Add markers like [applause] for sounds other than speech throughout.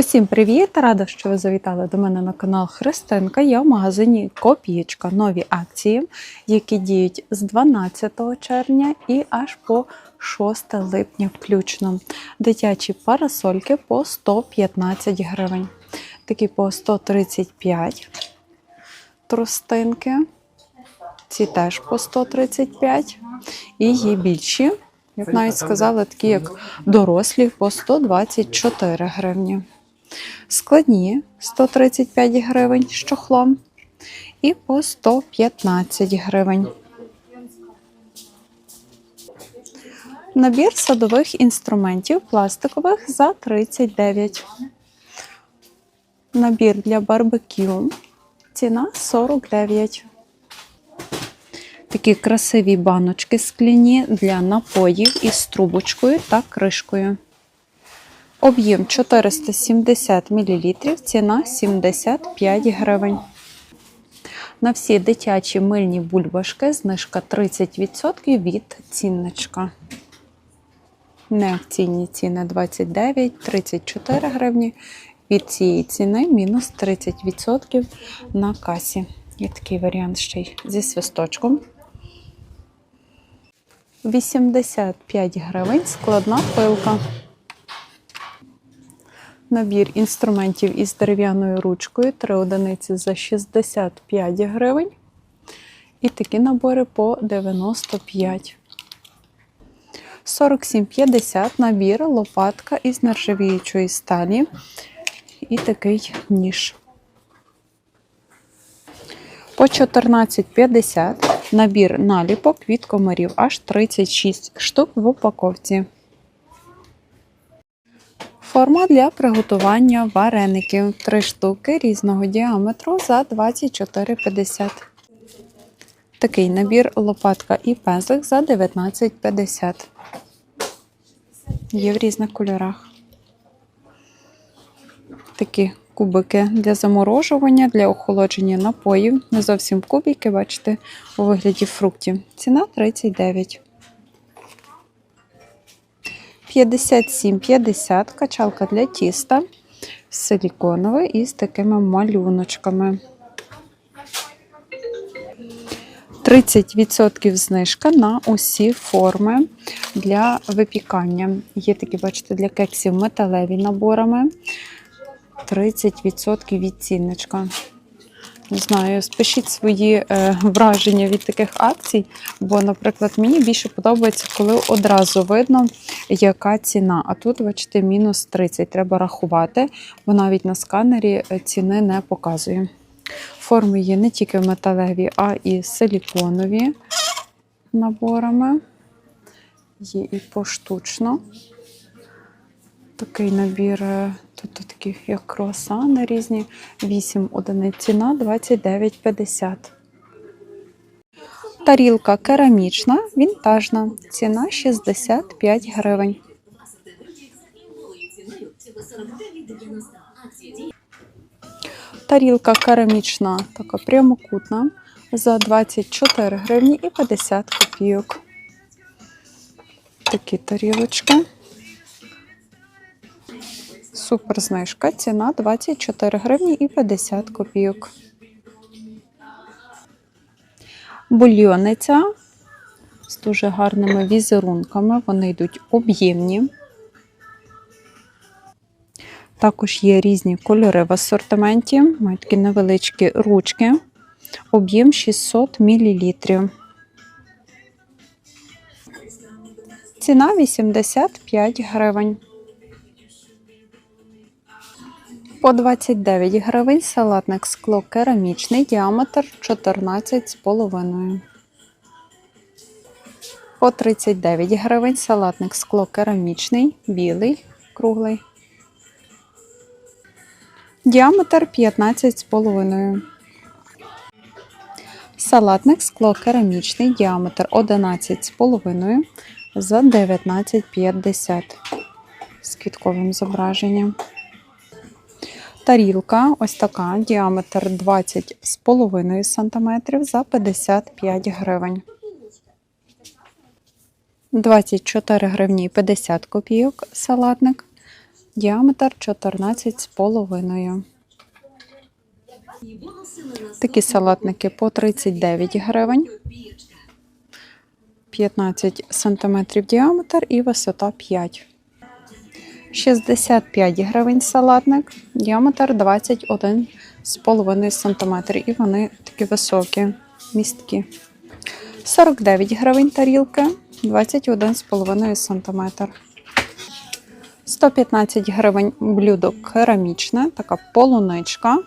Усім привіт! Рада, що ви завітали до мене на канал Христинка. Я в магазині Копієчка. Нові акції, які діють з 12 червня і аж по 6 липня включно. Дитячі парасольки по 115 гривень. Такі по 135 тростинки. Ці теж по 135. І є більші, як навіть сказала, такі як дорослі по 124 гривні. Складні 135 гривень з чохлом і по 115 гривень. Набір садових інструментів пластикових за 39. Набір для барбекю. Ціна 49. Такі красиві баночки скляні для напоїв із трубочкою та кришкою. Об'єм 470 мл, ціна 75 гривень. На всі дитячі мильні бульбашки знижка 30% від цінничка. Неакційні ціни 29-34 гривні. Від цієї ціни мінус 30% на касі. Є такий варіант ще й зі свисточком. 85 гривень складна пилка. Набір інструментів із дерев'яною ручкою 3 одиниці за 65 гривень. І такі набори по 95. 47,50 набір, лопатка із нержавіючої сталі. І такий ніж. По 14,50 набір наліпок від комарів аж 36 штук в упаковці. Форма для приготування вареників 3 штуки різного діаметру за 24,50. Такий набір лопатка і пензлик за 19,50. Є в різних кольорах. Такі кубики для заморожування, для охолодження напоїв. Не зовсім кубики, бачите, у вигляді фруктів. Ціна 39. 57,50 качалка для тіста силіконова із такими малюночками. 30% знижка на усі форми для випікання. Є такі, бачите, для кексів металеві наборами. 30% від цінничка. Не знаю, спишіть свої е, враження від таких акцій, бо, наприклад, мені більше подобається, коли одразу видно, яка ціна. А тут, бачите, мінус 30. Треба рахувати, бо навіть на сканері е, ціни не показує. Форми є не тільки металеві, а і силіконові наборами. Є і поштучно. Такий набір, тут такі як круасани різні, 8 одиниць ціна 29,50. Тарілка керамічна, вінтажна, ціна 65 гривень. Тарілка керамічна, така прямокутна, за 24 гривні і 50 копійок. Такі тарілочки. Супер знижка. Ціна 24 гривні і 50 копійок. Бульйониця з дуже гарними візерунками. Вони йдуть об'ємні. Також є різні кольори в асортименті. Мають такі невеличкі ручки. Об'єм 600 мл. Ціна 85 гривень. По 29 гривень салатник скло керамічний, діаметр 14,5. По 39 гривень салатник скло керамічний, білий, круглий. Діаметр 15,5. Салатник скло керамічний, діаметр 11,5 за 19,50 з квітковим зображенням. Тарілка ось така, діаметр 20,5 см за 55 гривень. 24 гривні 50 копійок салатник. Діаметр 14,5. Такі салатники по 39 гривень. 15 см діаметр і висота 5. 65 гривень салатник, діаметр 21,5 см. І вони такі високі, місткі. 49 гривень тарілки, 21,5 см. 115 гривень блюдо керамічне, така полуничка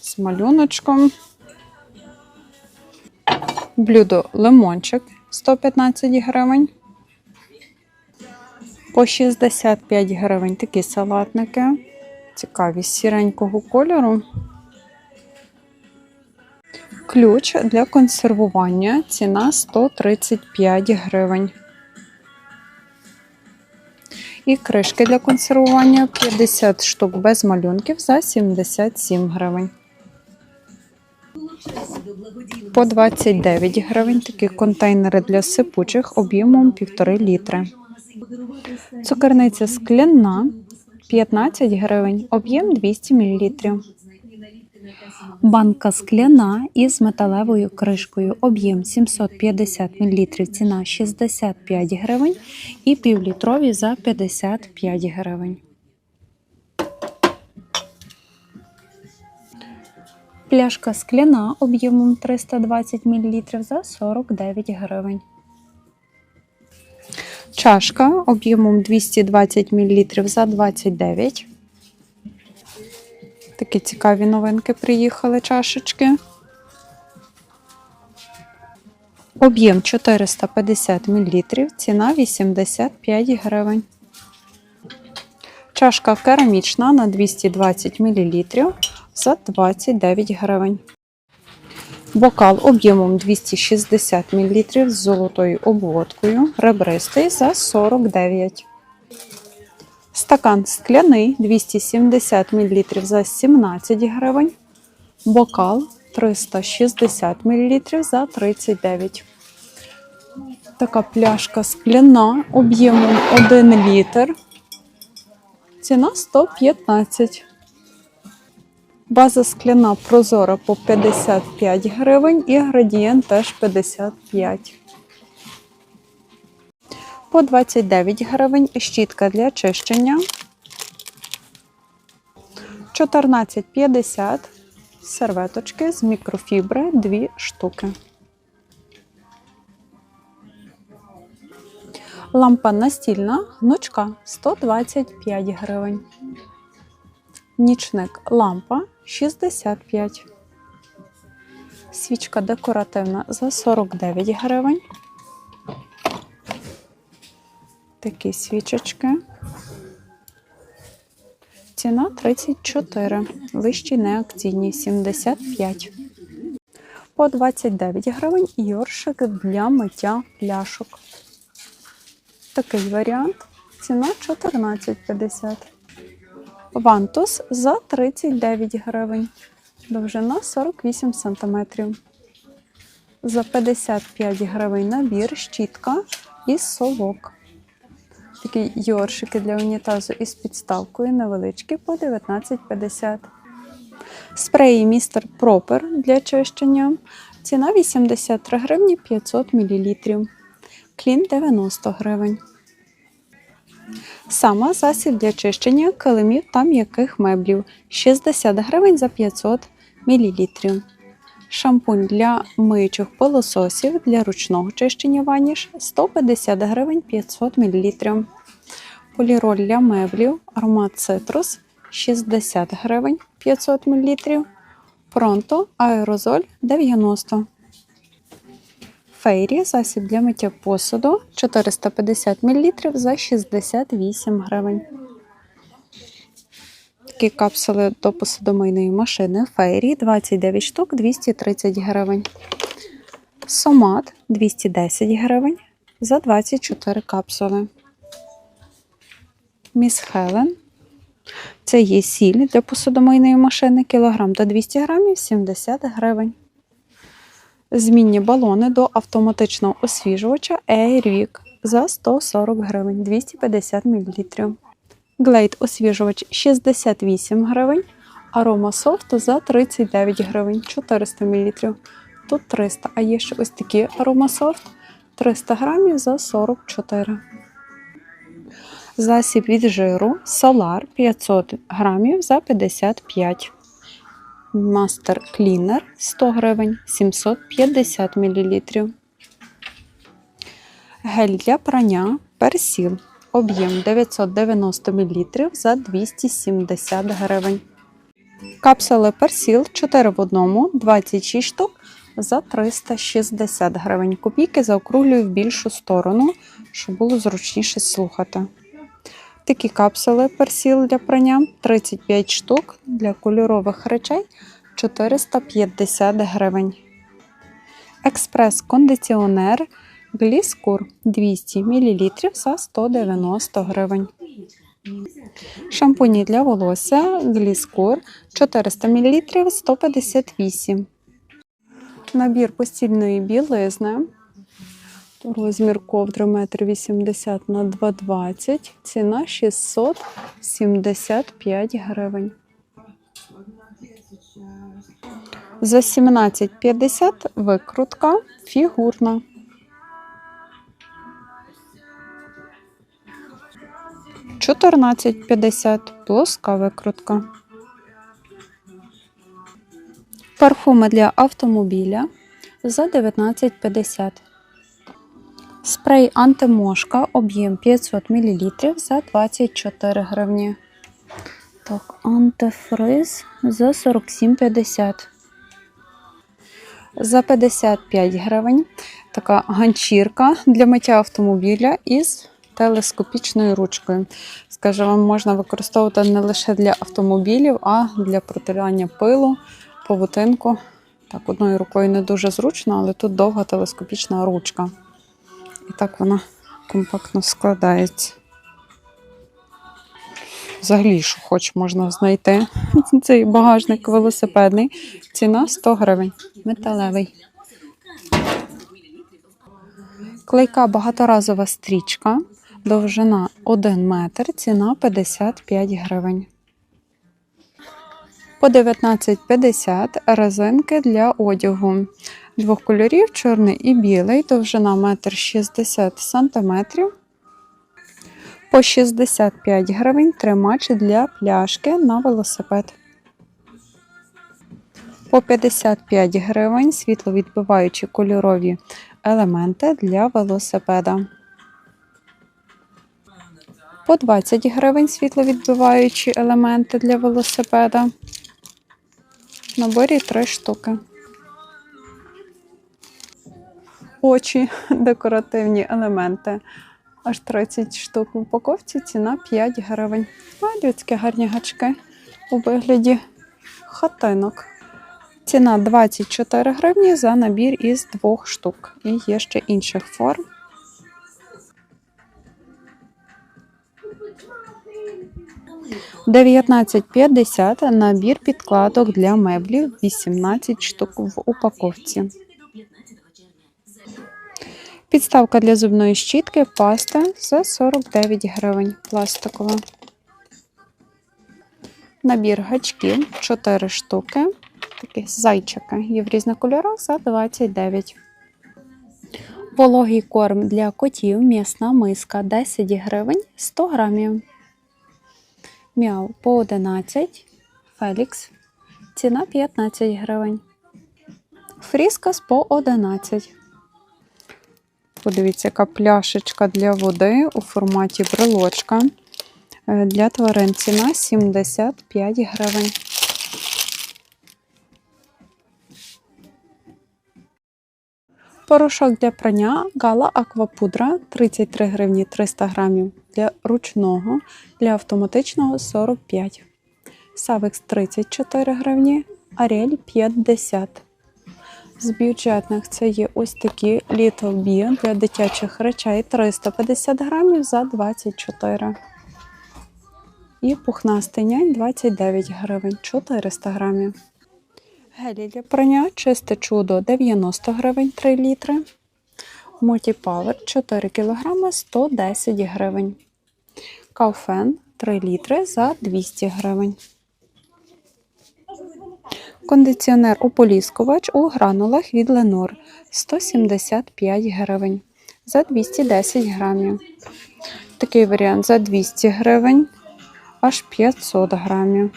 з малюночком. Блюдо лимончик 115 гривень. По 65 гривень такі салатники. Цікаві сіренького кольору. Ключ для консервування. Ціна 135 гривень. І кришки для консервування 50 штук без малюнків за 77 гривень. По 29 гривень такі контейнери для сипучих об'ємом 1,5 літри. Цукерниця скляна 15 гривень, об'єм 200 мл. Банка скляна із металевою кришкою, об'єм 750 мл, ціна 65 гривень і півлітрові за 55 гривень. Пляшка скляна об'ємом 320 мл за 49 гривень. Чашка об'ємом 220 мл за 29. Такі цікаві новинки приїхали чашечки. Об'єм 450 мл, ціна 85 гривень. Чашка керамічна на 220 мл за 29 гривень. Бокал об'ємом 260 мл з золотою обводкою, ребристий за 49. Стакан скляний 270 мл за 17 гривень. Бокал 360 мл за 39. Така пляшка скляна об'ємом 1 літр. Ціна 115. База скляна прозора по 55 гривень і градієнт теж 55. По 29 гривень щітка для чищення. 14,50 серветочки з мікрофібри 2 штуки. Лампа настільна гнучка 125 гривень. Нічник лампа 65. Свічка декоративна за 49 гривень. Такі свічечки. Ціна 34. Вищі неакційні 75. По 29 гривень йоршик для миття пляшок. Такий варіант. Ціна 14,50. Вантус за 39 гривень. Довжина 48 см. За 55 гривень набір, щітка і совок. Такі йоршики для унітазу із підставкою невеличкі по 19,50. Спреї містер Пропер для чищення. Ціна 83 гривні 500 мл. Клін 90 гривень. Сама засіб для чищення килимів та м'яких меблів 60 гривень за 500 мл. Шампунь для миючих пилососів для ручного чищення ваніш 150 гривень 500 мл. Поліроль для меблів аромат цитрус 60 гривень 500 мл. Пронто аерозоль 90 Фейрі засіб для миття посуду 450 мл за 68 гривень. Такі капсули до посудомийної машини Фейрі 29 штук 230 гривень. Сомат 210 гривень за 24 капсули. Міс Хелен. Це є сіль для посудомийної машини кілограм до 200 грамів 70 гривень. Змінні балони до автоматичного освіжувача Airwick за 140 гривень 250 мл. Глейд освіжувач 68 гривень. Арома софт за 39 гривень 400 мл. Тут 300. А є ще ось такі арома софт 300 грамів за 44. Засіб від жиру Solar 500 грамів за 55. Мастер Cleaner 100 гривень 750 мл. Гель для прання персіл. Об'єм 990 мл за 270 гривень. Капсули персіл 4 в одному, 26 штук за 360 гривень. Копійки заокруглюю в більшу сторону, щоб було зручніше слухати. Такі капсули персіл для прання 35 штук для кольорових речей 450 гривень. Експрес-кондиціонер Гліскур 200 мл за 190 гривень. Шампуні для волосся Гліскур 400 мл 158. Набір постільної білизни. Розмір ковдри 1,80 на 2,20. Ціна 675 гривень. За 17,50 викрутка фігурна. Чотирнадцять п'ятдесят плоска викрутка. Парфуми для автомобіля за 19,50. Спрей антимошка об'єм 500 мл за 24 гривні. Так, антифриз за 47,50. За 55 гривень така ганчірка для миття автомобіля із телескопічною ручкою. Скажу, вам можна використовувати не лише для автомобілів, а для протирання пилу, павутинку. Так, одною рукою не дуже зручно, але тут довга телескопічна ручка. І так вона компактно складається. Взагалі, що хоч можна знайти. [laughs] Цей багажник велосипедний. Ціна 100 гривень. Металевий. Клейка багаторазова стрічка. Довжина 1 метр, ціна 55 гривень. По 19,50 резинки для одягу. Двох кольорів чорний і білий, довжина 1,60 см. По 65 гривень тримач для пляшки на велосипед. По 55 гривень світловідбиваючі кольорові елементи для велосипеда. По 20 гривень світловідбиваючі елементи для велосипеда. В наборі 3 штуки. Очі, [laughs] декоративні елементи. Аж 30 штук в упаковці, ціна 5 гривень. А людські гарні гачки у вигляді хатинок. Ціна 24 гривні за набір із двох штук. І є ще інших форм. «19,50» набір підкладок для меблів 18 штук в упаковці. Підставка для зубної щітки паста за 49 гривень пластикова. Набір гачків 4 штуки. Такі зайчики. Є в різних кольорах за 29. Вологий корм для котів, м'ясна миска 10 гривень 100 грамів. Мяу по 11. Фелікс. Ціна 15 гривень. Фріскас по 11. Подивіться, яка пляшечка для води у форматі брелочка. Е, Для тварин ціна 75 гривень. Порошок для прання Гала Аквапудра 33 гривні 300 грамів для ручного, для автоматичного 45. Савекс 34 гривні, Аріель 50. З бюджетних це є ось такі Little Bee для дитячих речей 350 грамів за 24. І пухнастий нянь 29 гривень 400 грамів. Гелі для прання чисте чудо 90 гривень 3 літри. Мультіпавер 4 кг 110 гривень. Кауфен 3 літри за 200 гривень. Кондиціонер ополіскувач у гранулах від Ленор 175 гривень за 210 грамів. Такий варіант за 200 гривень, аж 500 грамів.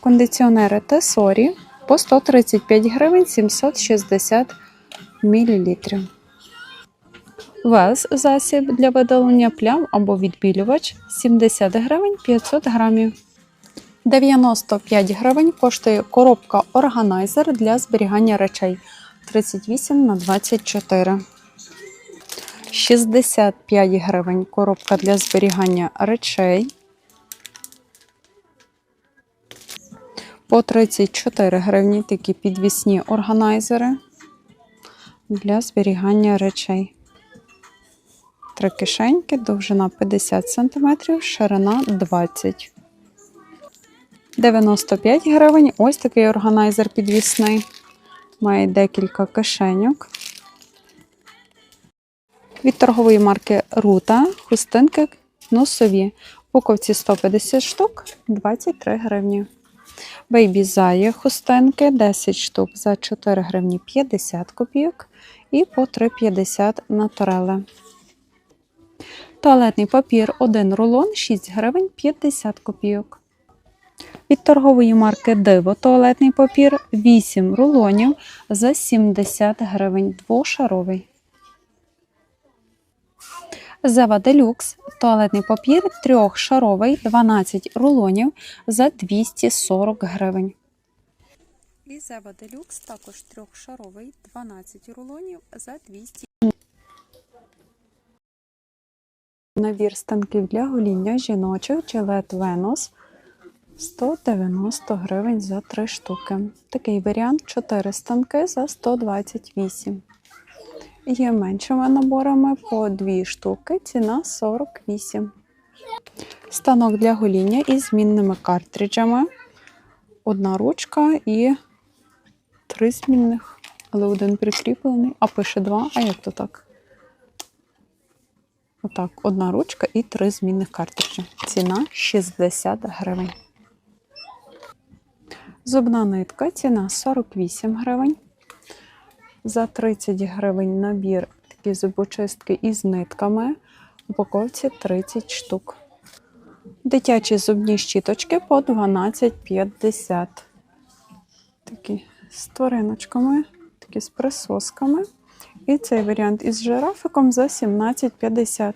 Кондиціонери Тесорі по 135 гривень 760 мілілітрів. Вес засіб для видалення плям або відбілювач 70 гривень 500 грамів. 95 гривень коштує коробка органайзер для зберігання речей 38 на 24. 65 гривень коробка для зберігання речей. По 34 гривні такі підвісні органайзери для зберігання речей. Три кишеньки, довжина 50 см, ширина 20 95 гривень. Ось такий органайзер підвісний. Має декілька кишеньок. Від торгової марки Рута хустинки носові. Упаковці 150 штук 23 гривні. Бейбі Зає хустинки 10 штук за 4 гривні 50 копійок і по 3,50 натурели. Туалетний папір 1 рулон 6 гривень 50 копійок. Від торгової марки Диво туалетний папір 8 рулонів за 70 гривень двошаровий. Зева Делюкс туалетний папір трьохшаровий 12 рулонів за 240 гривень. І Зева Делюкс також трьохшаровий 12 рулонів за 200 Набір станків для гоління жіночих Gillette Venus 190 гривень за 3 штуки. Такий варіант 4 станки за 128. Є меншими наборами по 2 штуки, ціна 48. Станок для гоління із змінними картриджами. Одна ручка і три змінних, але один прикріплений, а пише два. А як то так? Отак, одна ручка і три змінних картриджі. Ціна 60 гривень. Зубна нитка, ціна 48 гривень. За 30 гривень набір такі зубочистки із нитками. Упаковці 30 штук. Дитячі зубні щіточки по 12,50. Такі з твариночками, такі з присосками. І цей варіант із жирафиком за 17,50.